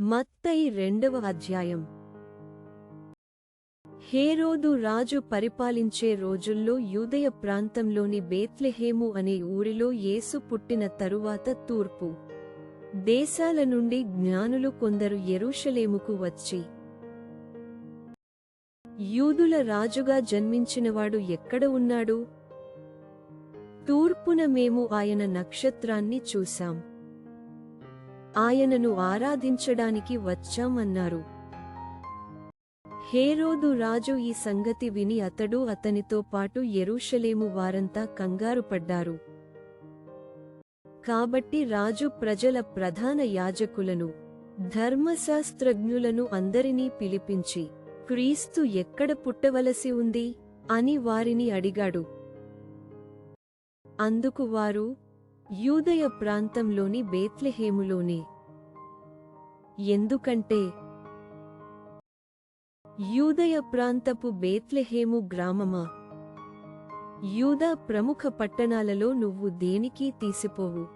మత్తయి రెండవ అధ్యాయం. హేరోదు రాజు పరిపాలించే రోజుల్లో యూదయ ప్రాంతంలోని బేత్లెహేము అనే ఊరిలో యేసు పుట్టిన తరువాత తూర్పు దేశాల నుండి జ్ఞానులు కొందరు ఎరుషలేముకు వచ్చి యూదుల రాజుగా జన్మించినవాడు ఎక్కడ ఉన్నాడు? తూర్పున మేము ఆయన నక్షత్రాన్ని చూశాం. ఆయనను ఆరాధించడానికి వచ్చాం అన్నారు. హేరోదు రాజు ఈ సంగతి విని అతడు అతనితో పాటు ఎరుషలేము వారంతా కంగారు పడ్డారు. కాబట్టి రాజు ప్రజల ప్రధాన యాజకులను ధర్మశాస్త్రజ్ఞులను అందరినీ పిలిపించి క్రీస్తు ఎక్కడ పుట్టవలసి ఉంది? అని వారిని అడిగాడు. అందుకు వారు యూదయ ప్రాంతంలోని బేత్లెహేములోనే. ఎందుకంటే యూదయ ప్రాంతపు బేత్లెహేము గ్రామమా? యూదా ప్రముఖ పట్టణాలలో నువ్వు దేనికి తీసిపోవు?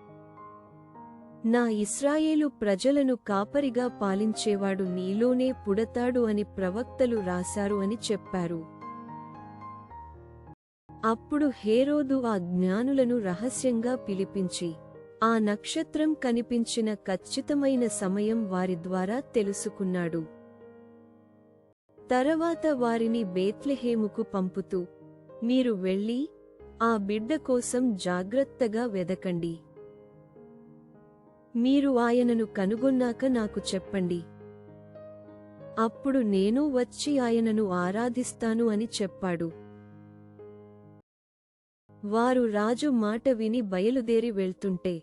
నా ఇస్రాయేలు ప్రజలను కాపరిగా పాలించేవాడు నీలోనే పుడతాడు అని ప్రవక్తలు రాశారు అని చెప్పారు. అప్పుడు హేరోదు ఆ జ్ఞానులను రహస్యంగా పిలిపించి ఆ నక్షత్రం కనిపించిన ఖచ్చితమైన సమయం వారి ద్వారా తెలుసుకున్నాడు. తరవాత వారిని బేత్లెహేముకు పంపుతూ మీరు వెళ్ళి ఆ బిడ్డ కోసం జాగ్రత్తగా వెదకండి. మీరు ఆయనను కనుగొన్నాక నాకు చెప్పండి. అప్పుడు నేను వచ్చి ఆయనను ఆరాధిస్తాను అని చెప్పాడు. వారు రాజు మాట విని బయలుదేరి వెళ్తుంటే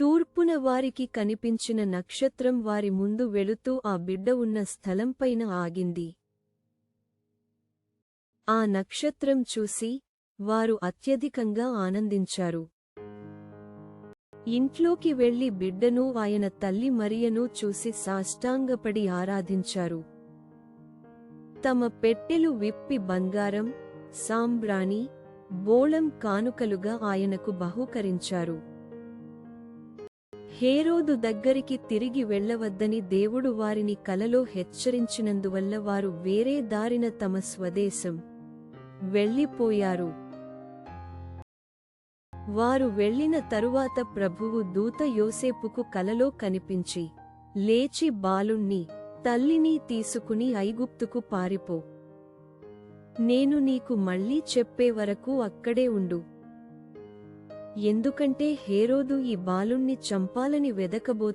తూర్పున వారికి కనిపించిన నక్షత్రం వారి ముందు వెళుతూ ఆ బిడ్డ ఉన్న స్థలంపైన ఆగింది. ఆ నక్షత్రం చూసి వారు అత్యధికంగా ఆనందించారు. ఇంట్లోకి వెళ్ళి బిడ్డను ఆయన తల్లి మరియను చూసి సాష్టాంగపడి ఆరాధించారు. తమ పెట్టెలు విప్పి బంగారం సాంబ్రాణి బోళం కానుకలుగా ఆయనకు బహూకరించారు. హేరోదు దగ్గరికి తిరిగి వెళ్ళవద్దని దేవుడు వారిని కలలో హెచ్చరించినందువల్ల వారు వేరే దారిన తమ స్వదేశం వెళ్ళిపోయారు. వారు వెళ్ళిన తరువాత ప్రభువు దూత యోసేపుకు కలలో కనిపించి లేచి బాలుణ్ణి తల్లిని తీసుకుని ఐగుప్తుకు పారిపో. నేను నీకు మళ్ళీ చెప్పే వరకు అక్కడే ఉండు. ఎందుకంటే హేరోదు ఈ బాలుణ్ణి చంపాలని వెదకబో